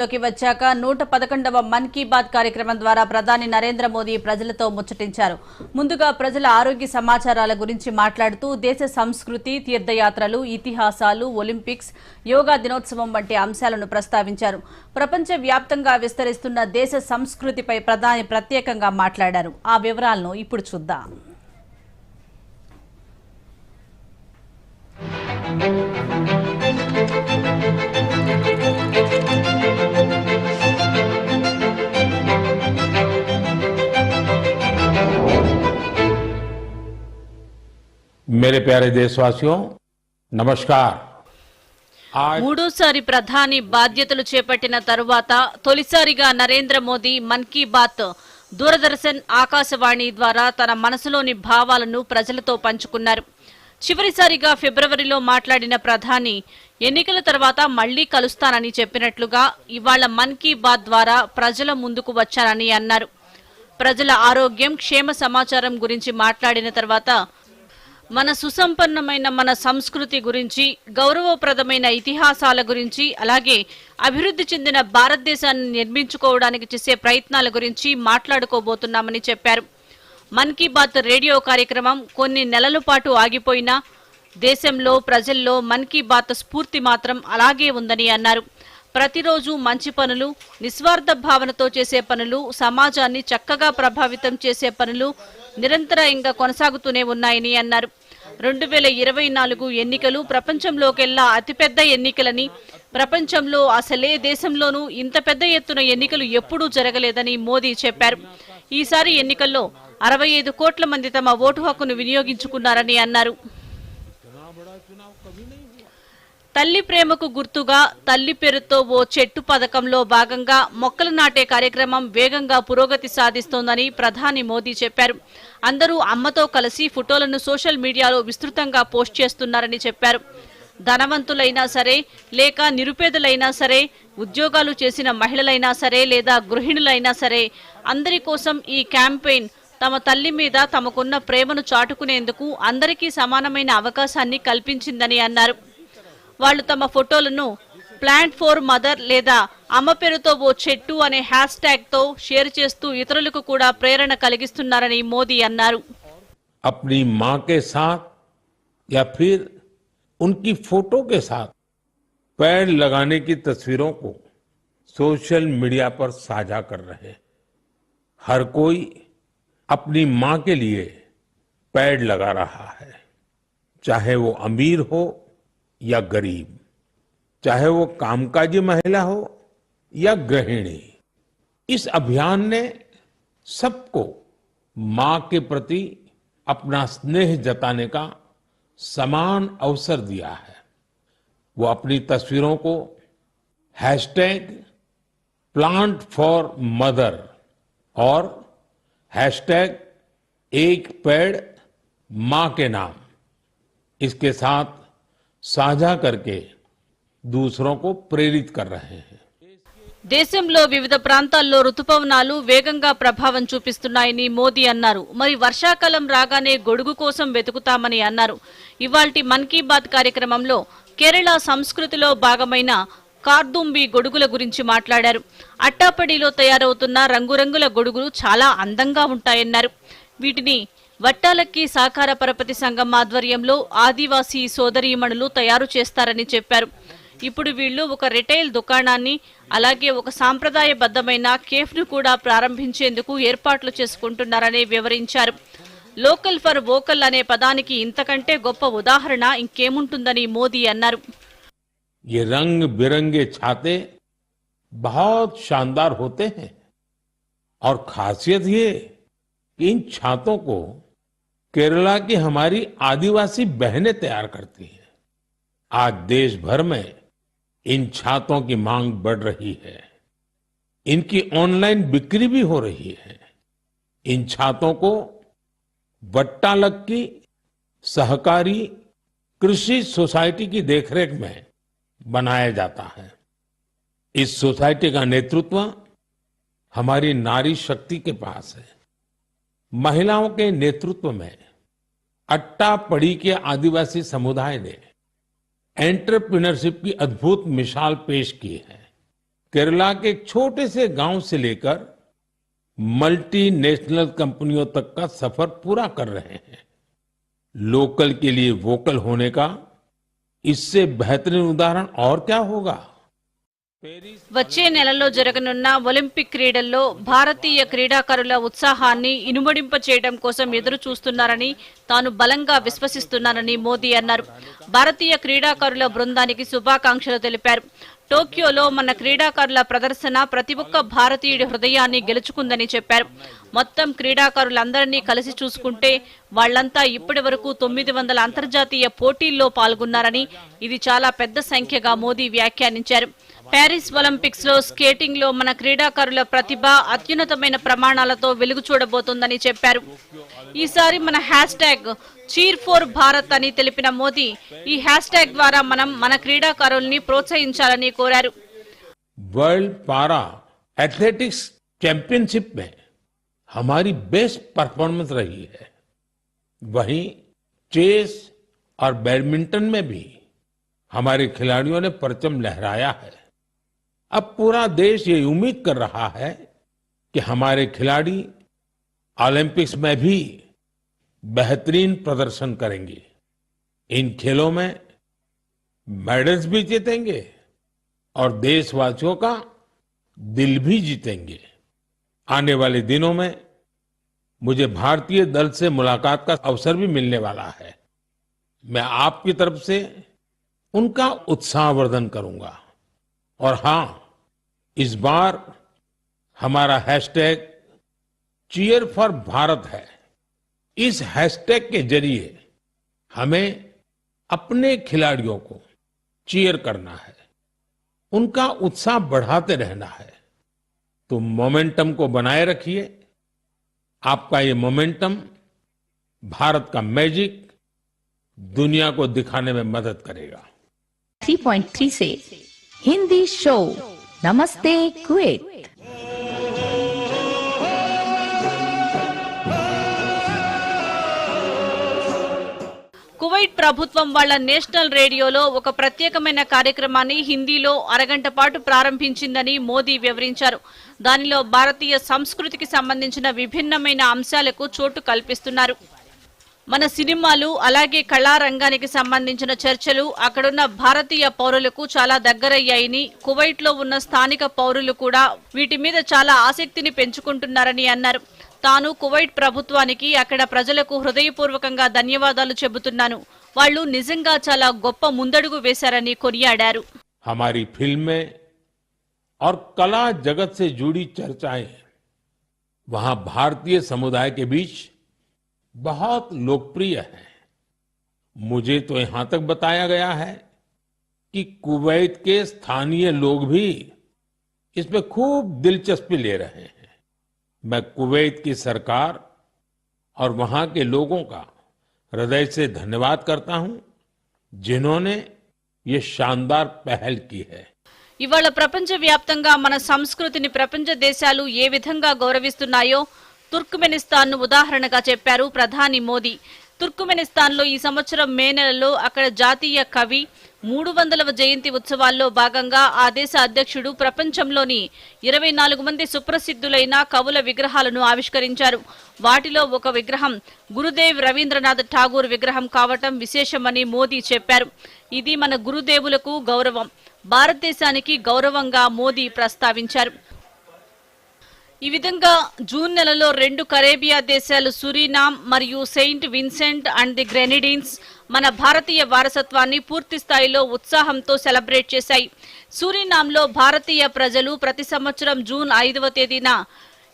లోకి వచ్చాక నూట పదకొండవ మన్ కీ బాత్ కార్యక్రమం ద్వారా ప్రధాని నరేంద్ర మోదీ ప్రజలతో ముచ్చటించారు. ముందుగా ప్రజల ఆరోగ్య సమాచారాల గురించి మాట్లాడుతూ దేశ సంస్కృతి తీర్థయాత్రలు ఇతిహాసాలు ఒలింపిక్స్ యోగా దినోత్సవం వంటి అంశాలను ప్రస్తావించారు. ప్రపంచ వ్యాప్తంగా విస్తరిస్తున్న దేశ సంస్కృతిపై ప్రధాని ప్రత్యేకంగా మాట్లాడారు. ఆ వివరాలను ఇప్పుడు చూద్దాం. मेरे प्यारे देशवासियों नमस्कार आज మూడోసారి ప్రధాని బాధ్యతలు చేపట్టిన తరువాత తొలిసారిగా నరేంద్ర మోదీ మన్ కీ బాత్ దూరదర్శన్ ఆకాశవాణి ద్వారా తన మనసులోని భావాలను ప్రజలతో పంచుకున్నారు చివరిసారిగా ఫిబ్రవరిలో మాట్లాడిన ప్రధాని ఎన్నికల తర్వాత మళ్లీ కలుస్తానని చెప్పినట్లుగా ఇవాళ మన్ కీ బాత్ ద్వారా ప్రజల ముందుకు వచ్చానని అన్నారు ప్రజల ఆరోగ్యం క్షేమ సమాచారం గురించి మాట్లాడిన తర్వాత మన సుసంపన్నమైన మన సంస్కృతి గురించి గౌరవప్రదమైన ఇతిహాసాల గురించి అలాగే అభివృద్ధి చెందిన భారతదేశాన్ని నిర్మించుకోవడానికి చేసే ప్రయత్నాల గురించి మాట్లాడుకోబోతున్నామని చెప్పారు. మన్ కీ బాత్ రేడియో కార్యక్రమం కొన్ని నెలల పాటు ఆగిపోయినా దేశంలో ప్రజల్లో మన్ కీ బాత్ స్ఫూర్తి మాత్రం అలాగే ఉందని అన్నారు. ప్రతిరోజు మంచి పనులు నిస్వార్థ భావనతో చేసే పనులు సమాజాన్ని చక్కగా ప్రభావితం చేసే పనులు నిరంతరంగా కొనసాగుతూనే ఉన్నాయని అన్నారు. రెండు వేల ఇరవై నాలుగు ఎన్నికలు ప్రపంచంలోకెల్లా అతిపెద్ద ఎన్నికలని ప్రపంచంలో అసలే దేశంలోనూ ఇంత పెద్ద ఎత్తున ఎన్నికలు ఎప్పుడూ జరగలేదని మోదీ చెప్పారు. ఈసారి ఎన్నికల్లో అరవై ఐదు కోట్ల మంది తమ ఓటు హక్కును వినియోగించుకున్నారని అన్నారు. తల్లి ప్రేమకు గుర్తుగా తల్లి పేరుతో ఓ చెట్టు పథకంలో భాగంగా మొక్కలు నాటే కార్యక్రమం వేగంగా పురోగతి సాధిస్తోందని ప్రధాని మోదీ చెప్పారు. అందరూ అమ్మతో కలిసి ఫోటోలను సోషల్ మీడియాలో విస్తృతంగా పోస్ట్ చేస్తున్నారని చెప్పారు. ధనవంతులైనా సరే లేక నిరుపేదలైనా సరే ఉద్యోగాలు చేసిన మహిళలైనా సరే లేదా గృహిణులైనా సరే అందరి కోసం ఈ క్యాంపెయిన్ తమ తల్లి మీద తమకున్న ప్రేమను చాటుకునేందుకు అందరికీ సమానమైన అవకాశాన్ని కల్పించిందని అన్నారు. వాళ్ళు తమ ఫోటోలను ప్లాంట్ ఫోర్ మదర్ లేదా అమ్మ పేరుతో ఓ చెట్టు అనే హ్యాష్ ట్యాగ్ తో షేర్ చేస్తూ ఇతరులకు కూడా ప్రేరణ కలిగిస్తున్నారని మోదీ అన్నారు अपनी माँ के साथ या फिर उनकी फोटो के साथ पेड़ लगाने की तस्वीरों को सोशल मीडिया पर साझा कर रहे हैं हर कोई अपनी माँ के लिए पेड़ लगा रहा है चाहे वो अमीर हो या गरीब, चाहे वो कामकाजी महिला हो या गृहिणी, इस अभियान ने सबको माँ के प्रति अपना स्नेह जताने का समान अवसर दिया है। वो अपनी तस्वीरों को हैशटैग प्लांट फॉर मदर और हैशटैग एक पेड़ माँ के नाम, इसके साथ సాझా కర్కే దూసరో ప్రేరిత్ కర్ దేశంలో వివిధ ప్రాంతాల్లో రుతుపవనాలు వేగంగా ప్రభావం చూపిస్తున్నాయని మోదీ అన్నారు. మరి వర్షాకాలం రాగానే గొడుగు కోసం వెతుకుతామని అన్నారు. ఇవాల్టి మన్ కీ బాత్ కార్యక్రమంలో కేరళ సంస్కృతిలో భాగమైన కార్దుంబి గొడుగుల గురించి మాట్లాడారు. అట్టాపడిలో తయారవుతున్న రంగురంగుల గొడుగులు చాలా అందంగా ఉంటాయన్నారు. వీటిని వట్టాలక్కి సాకార పరపతి సంఘం ఆధ్వర్యంలో ఆదివాసీ సోదరీమణులు తయారు చేస్తారని చెప్పారు ఇప్పుడు వీళ్ళు ఒక రిటైల్ దుకాణాన్ని అలాగే ఒక సాంప్రదాయబద్ధమైన కేఫ్ను కూడా ప్రారంభించేందుకు ఏర్పాట్లు చేసుకుంటున్నారని వివరించారు లోకల్ ఫర్ వోకల్ అనే పదానికి ఇంతకంటే గొప్ప ఉదాహరణ ఇంకేముంటుందని మోదీ అన్నారు ये रंग बिरंगे छाते बहुत शानदार होते हैं और खासियत ये कि इन छातों को केरला की हमारी आदिवासी बहनें तैयार करती हैं। आज देश भर में इन छातों की मांग बढ़ रही है। इनकी ऑनलाइन बिक्री भी हो रही है। इन छातों को वट्टालक की सहकारी कृषि सोसाइटी की देखरेख में बनाया जाता है। इस सोसाइटी का नेतृत्व हमारी नारी शक्ति के पास है। महिलाओं के नेतृत्व में अट्टा पड़ी के आदिवासी समुदाय ने एंटरप्रिनरशिप की अद्भुत मिसाल पेश की है। केरला के छोटे से गाँव से लेकर मल्टीनेशनल कंपनियों तक का सफ़र पूरा कर रहे हैं। लोकल के लिए वोकल होने का इससे बेहतरीन उदाहरण और क्या होगा? వచ్చే నెలలో జరగనున్న ఒలింపిక్ క్రీడల్లో భారతీయ క్రీడాకారుల ఉత్సాహాన్ని ఇనుమడింప చేయడం కోసం ఎదురు చూస్తున్నారని తాను బలంగా విశ్వసిస్తున్నానని మోదీ అన్నారు. భారతీయ క్రీడాకారుల బృందానికి శుభాకాంక్షలు తెలిపారు. టోక్యోలో మన క్రీడాకారుల ప్రదర్శన ప్రతి ఒక్క భారతీయుడి హృదయాన్ని గెలుచుకుందని చెప్పారు. మొత్తం క్రీడాకారులందరినీ కలిసి చూసుకుంటే వాళ్ళంతా ఇప్పటి వరకు తొమ్మిది వందల అంతర్జాతీయ పోటీల్లో పాల్గొన్నారని ఇది చాలా పెద్ద సంఖ్యగా మోదీ వ్యాఖ్యానించారు. ప్యారిస్ ఒలింపిక్స్ లో స్కేటింగ్ లో మన క్రీడాకారుల ప్రతిభ అత్యున్నతమైన ప్రమాణాలతో వెలుగు చూడబోతోందని చెప్పారు ఈసారి మన hashtag cheer for Bharat అని తెలిపిన మోదీ ఈ హ్యాష్ ట్యాగ్ ద్వారా మనం మన క్రీడాకారుల్ని ప్రోత్సహించాలని కోరారు वर्ल्ड पारा एथलेटिक्स चैंपियनशिप में हमारी बेस्ट परफॉर्मेंस रही है वहीं चेस और बैडमिंटन में भी हमारे खिलाड़ियों ने परचम लहराया है अब पूरा देश ये उम्मीद कर रहा है कि हमारे खिलाड़ी ओलंपिक्स में भी बेहतरीन प्रदर्शन करेंगे। इन खेलों में मेडल्स भी जीतेंगे और देशवासियों का दिल भी जीतेंगे। आने वाले दिनों में मुझे भारतीय दल से मुलाकात का अवसर भी मिलने वाला है। मैं आपकी तरफ़ से उनका उत्साहवर्धन करूँगा। और हाँ, इस बार हमारा हैशटैग चीयर फॉर भारत है। इस हैशटैग के ज़रिए हमें अपने खिलाड़ियों को चीयर करना है। उनका उत्साह बढ़ाते रहना है। तो मोमेंटम को बनाए रखिए। आपका ये मोमेंटम भारत का मैजिक दुनिया को दिखाने में मदद करेगा। 3.3 से Hindi show Namaste Kuwait. Kuwait ప్రభుత్వం వాళ్ళ నేషనల్ రేడియోలో ఒక ప్రత్యేకమైన కార్యక్రమాన్ని హిందీలో అరగంట పాటు ప్రారంభించిందని మోదీ వివరించారు. దానిలో భారతీయ సంస్కృతికి సంబంధించిన విభిన్నమైన అంశాలకు చోటు కల్పిస్తున్నారు. మన సినిమాలు అలాగే కళారంగానికి సంబంధించిన చర్చలు అక్కడున్న భారతీయ పౌరులకు చాలా దగ్గరయ్యాయని కువైట్ లో ఉన్న స్థానిక పౌరులు కూడా వీటి మీద చాలా ఆసక్తిని పెంచుకుంటున్నారని అన్నారు తాను కువైట్ ప్రభుత్వానికి అక్కడ ప్రజలకు హృదయపూర్వకంగా ధన్యవాదాలు చెబుతున్నాను వాళ్ళు నిజంగా చాలా గొప్ప ముందడుగు వేశారని కొనియాడారు हमारी फिल्में और कला जगत से जुड़ी चर्चाएं वहां भारतीय समुदाय के बीच बहुत लोकप्रिय हैं मुझे तो यहां तक बताया गया है कि कुवैत के स्थानीय लोग भी इसमें खूब दिलचस्पी ले रहे हैं मैं कुवैत की सरकार और वहां के लोगों का हृदय से धन्यवाद करता हूं जिन्होंने ये शानदार पहल की है ఇవాళ ప్రపంచ వ్యాప్తంగా మన సంస్కృతిని ప్రపంచ దేశాలు ఏ విధంగా గౌరవిస్తున్నాయో తుర్క్మెనిస్తాన్ను ఉదాహరణగా చెప్పారు ప్రధాని మోదీ. తుర్క్మెనిస్తాన్లో ఈ సంవత్సరం మే నెలలో అక్కడ జాతీయ కవి మూడు వందలవ జయంతి ఉత్సవాల్లో భాగంగా ఆ దేశ అధ్యక్షుడు ప్రపంచంలోని ఇరవై నాలుగు మంది సుప్రసిద్ధులైన కవుల విగ్రహాలను ఆవిష్కరించారు. వాటిలో ఒక విగ్రహం గురుదేవ్ రవీంద్రనాథ్ ఠాగూర్ విగ్రహం కావటం విశేషమని మోదీ చెప్పారు. ఇది మన గురుదేవులకు గౌరవం. భారతదేశానికి గౌరవంగా మోదీ ప్రస్తావించారు. ఈ విధంగా జూన్ నెలలో రెండు కరేబియా దేశాలు సురీనామ్ మరియు Saint Vincent and the Grenadines మన భారతీయ వారసత్వాన్ని పూర్తి స్థాయిలో ఉత్సాహంతో సెలబ్రేట్ చేశాయి. సూరీనామ్లో భారతీయ ప్రజలు ప్రతి సంవత్సరం జూన్ ఐదవ తేదీన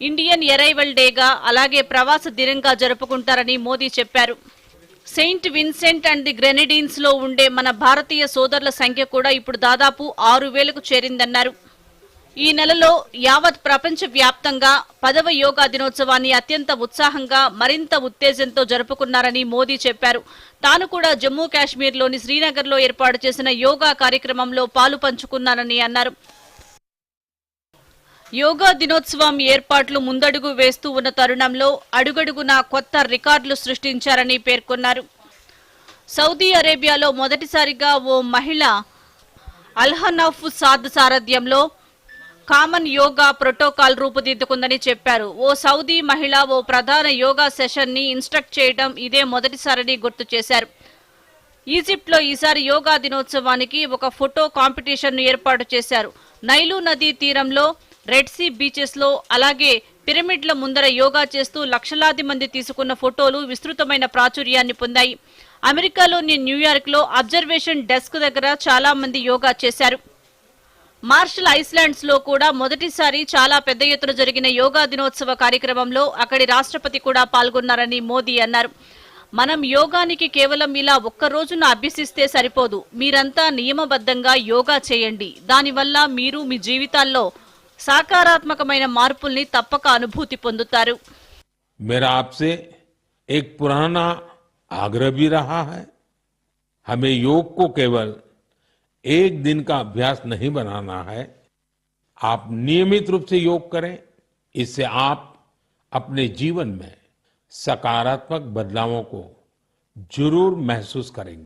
ఇండియన్ ఎరైవల్ డేగా అలాగే ప్రవాస దినంగా జరుపుకుంటారని మోదీ చెప్పారు. సెయింట్ విన్సెంట్ అండ్ ది గ్రెనిడీన్స్లో ఉండే మన భారతీయ సోదరుల సంఖ్య కూడా ఇప్పుడు దాదాపు ఆరు వేలకు చేరిందన్నారు. ఈ నెలలో యావత్ ప్రపంచ వ్యాప్తంగా పదవ యోగా దినోత్సవాన్ని అత్యంత ఉత్సాహంగా మరింత ఉత్తేజంతో జరుపుకున్నారని మోదీ చెప్పారు. తాను కూడా జమ్మూ కాశ్మీర్లోని శ్రీనగర్లో ఏర్పాటు చేసిన యోగా కార్యక్రమంలో పాలు పంచుకున్నానని అన్నారు. యోగా దినోత్సవం ఏర్పాట్లు ముందడుగు వేస్తూ ఉన్న తరుణంలో అడుగడుగున కొత్త రికార్డులు సృష్టించారని పేర్కొన్నారు. సౌదీ అరేబియాలో మొదటిసారిగా ఓ మహిళ అల్హనఫ్ సాద్ సారథ్యంలో కామన్ యోగా ప్రోటోకాల్ రూపుదిద్దుకుందని చెప్పారు. ఓ సౌదీ మహిళ ఓ ప్రధాన యోగా సెషన్ని ఇన్స్ట్రక్ట్ చేయడం ఇదే మొదటిసారని గుర్తు చేశారు. ఈజిప్ట్లో ఈసారి యోగా దినోత్సవానికి ఒక ఫోటో కాంపిటీషన్ను ఏర్పాటు చేశారు. నైలు నదీ తీరంలో రెడ్ సీ బీచెస్లో అలాగే పిరమిడ్ల ముందర యోగా చేస్తూ లక్షలాది మంది తీసుకున్న ఫోటోలు విస్తృతమైన ప్రాచుర్యాన్ని పొందాయి. అమెరికాలోని న్యూయార్క్లో అబ్జర్వేషన్ డెస్క్ దగ్గర చాలా మంది యోగా చేశారు. మార్షల్ ఐస్లాండ్స్ లో కూడా మొదటిసారి చాలా పెద్ద ఎత్తున జరిగిన యోగా దినోత్సవ కార్యక్రమంలో అక్కడి రాష్ట్రపతి కూడా పాల్గొన్నారని మోదీ అన్నారు మనం యోగానికి కేవలం ఇలా ఒక్క రోజున అభ్యసిస్తే సరిపోదు మీరంతా నియమబద్ధంగా యోగా చేయండి దానివల్ల మీరు మీ జీవితాల్లో సాకారాత్మకమైన మార్పుల్ని తప్పక అనుభూతి పొందుతారు मेरा आपसे एक पुराना आग्रह भी रहा है हमें योग को केवल एक दिन का अभ्यास नहीं बनाना है, आप नियमित रूप से योग करें। इससे आप अपने जीवन में सकारात्मक बदलावों को ज़रूर महसूस करेंगे।